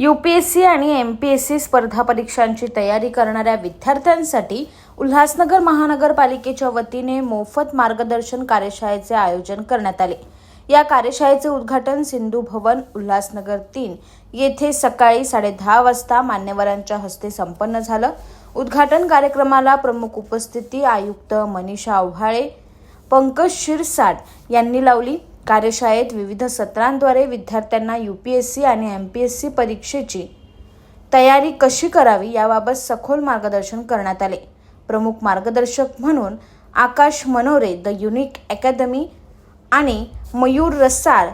You P S C आणि M P S C स्पर्धा परीक्षांची तयारी करणाऱ्या विद्यार्थ्यांसाठी उल्हासनगर महानगरपालिकेच्या वतीने मोफत मार्गदर्शन कार्यशाळेचे आयोजन करण्यात आले. या कार्यशाळेचे उद्घाटन सिंधू भवन उल्हासनगर तीन येथे सकाळी साडेदहा वाजता मान्यवरांच्या हस्ते संपन्न झालं. उद्घाटन कार्यक्रमाला प्रमुख उपस्थिती आयुक्त मनीषा आव्हाळे पंकज शिरसाट यांनी लावली. कार्यशाळेत विविध सत्रांद्वारे विद्यार्थ्यांना यू पी एस सी आणि एम पी एस सी परीक्षेची तयारी कशी करावी याबाबत सखोल मार्गदर्शन करण्यात आले. प्रमुख मार्गदर्शक म्हणून आकाश मनोरे द युनिक अकॅदमी आणि मयूर रसाळ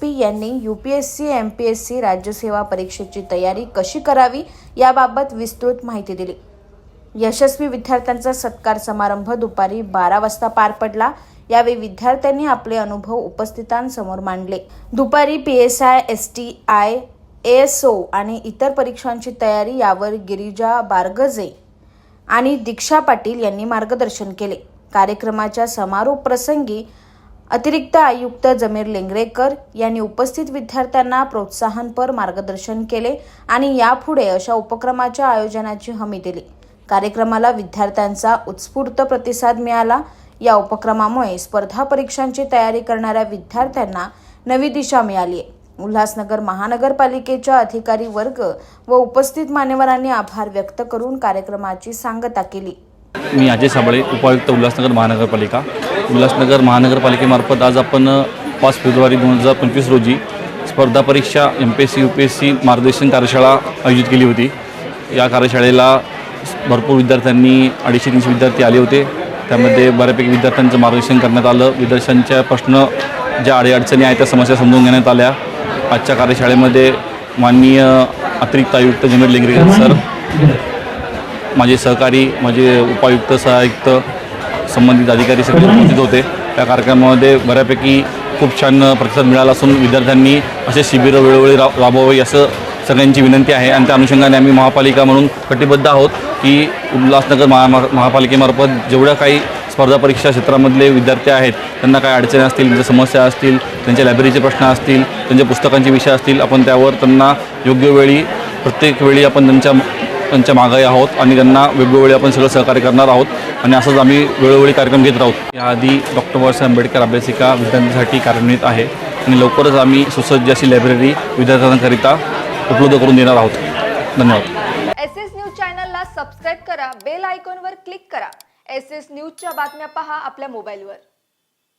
पी यांनी U P S C M P S C राज्यसेवा परीक्षेची तयारी कशी करावी याबाबत विस्तृत माहिती दिली. यशस्वी विद्यार्थ्यांचा सत्कार समारंभ दुपारी बारा वाजता पार पडला. यावेळी विद्यार्थ्यांनी आपले अनुभव उपस्थितांसमोर मांडले. दुपारी P S I S T I S O आणि इतर परीक्षांची तयारी यावर गिरिजा बारगजे आणि दीक्षा पाटील यांनी मार्गदर्शन केले. कार्यक्रमाच्या समारोप प्रसंगी अतिरिक्त आयुक्त जमीर लेंगरेकर यांनी उपस्थित विद्यार्थ्यांना प्रोत्साहनपर मार्गदर्शन केले आणि यापुढे अशा उपक्रमाच्या आयोजनाची हमी दिली. कार्यक्रमाला विद्यार्थ्यांचा उत्स्फूर्त प्रतिसाद मिळाला. या उपक्रमामुळे स्पर्धा परीक्षांची तयारी करणाऱ्या विद्यार्थ्यांना नवी दिशा मिळाली आहे. उल्हासनगर महानगरपालिकेच्या अधिकारी वर्ग व उपस्थित मान्यवरांनी आभार व्यक्त करून कार्यक्रमाची सांगता केली. मी अजय साबळे उपायुक्त उल्हासनगर महानगरपालिका. उल्हासनगर महानगरपालिकेमार्फत आज आपण पाच फेब्रुवारी दोन हजार पंचवीस रोजी स्पर्धा परीक्षा M P S C U P S C मार्गदर्शन कार्यशाळा आयोजित केली होती. या कार्यशाळेला भरपूर विद्यार्थ्यांनी अडीचशे तीनशे विद्यार्थी आले होते. त्यामध्ये बऱ्यापैकी विद्यार्थ्यांचं मार्गदर्शन करण्यात आलं. विद्यार्थ्यांच्या प्रश्न ज्या अडीअडचणी आहेत त्या समस्या समजून घेण्यात आल्या. आजच्या कार्यशाळेमध्ये माननीय अतिरिक्त आयुक्त जनरल लिंगरेकर सर माझे सहकारी माझे उपायुक्त सहायुक्त संबंधित अधिकारी सगळे उपस्थित होते. त्या कार्यक्रमामध्ये बऱ्यापैकी खूप छान प्रतिसाद मिळाला असून विद्यार्थ्यांनी असे शिबिरं वेळोवेळी रा राबवावी असं सगळ्यांची विनंती आहे आणि त्या अनुषंगाने आम्ही महापालिका म्हणून कटिबद्ध आहोत की उल्हासनगर महा महापालिकेमार्फत जेवढ्या काही स्पर्धा परीक्षा क्षेत्रामधले विद्यार्थी आहेत त्यांना काय अडचणी असतील त्यांच्या समस्या असतील त्यांच्या लायब्ररीचे प्रश्न असतील त्यांच्या पुस्तकांचे विषय असतील आपण त्यावर त्यांना योग्य वेळी प्रत्येक वेळी आपण त्यांच्या त्यांच्या मागाई आहोत आणि त्यांना वेगवेगळी आपण सगळं सहकार्य करणार आहोत आणि असंच आम्ही वेळोवेळी कार्यक्रम घेत राहू. याआधी डॉक्टर बाबासाहेब आंबेडकर अभ्यासिका विद्यार्थ्यांसाठी कार्यान्वित आहे आणि लवकरच आम्ही सुसज्ज अशी लायब्ररी विद्यार्थ्यांकरिता उपलब्ध करून देणार आहोत. धन्यवाद. एस एस न्यूज चॅनलला सबस्क्राईब करा बेल आयकॉनवर क्लिक करा. एस एस न्यूजच्या बातम्या पहा आपल्या मोबाईलवर.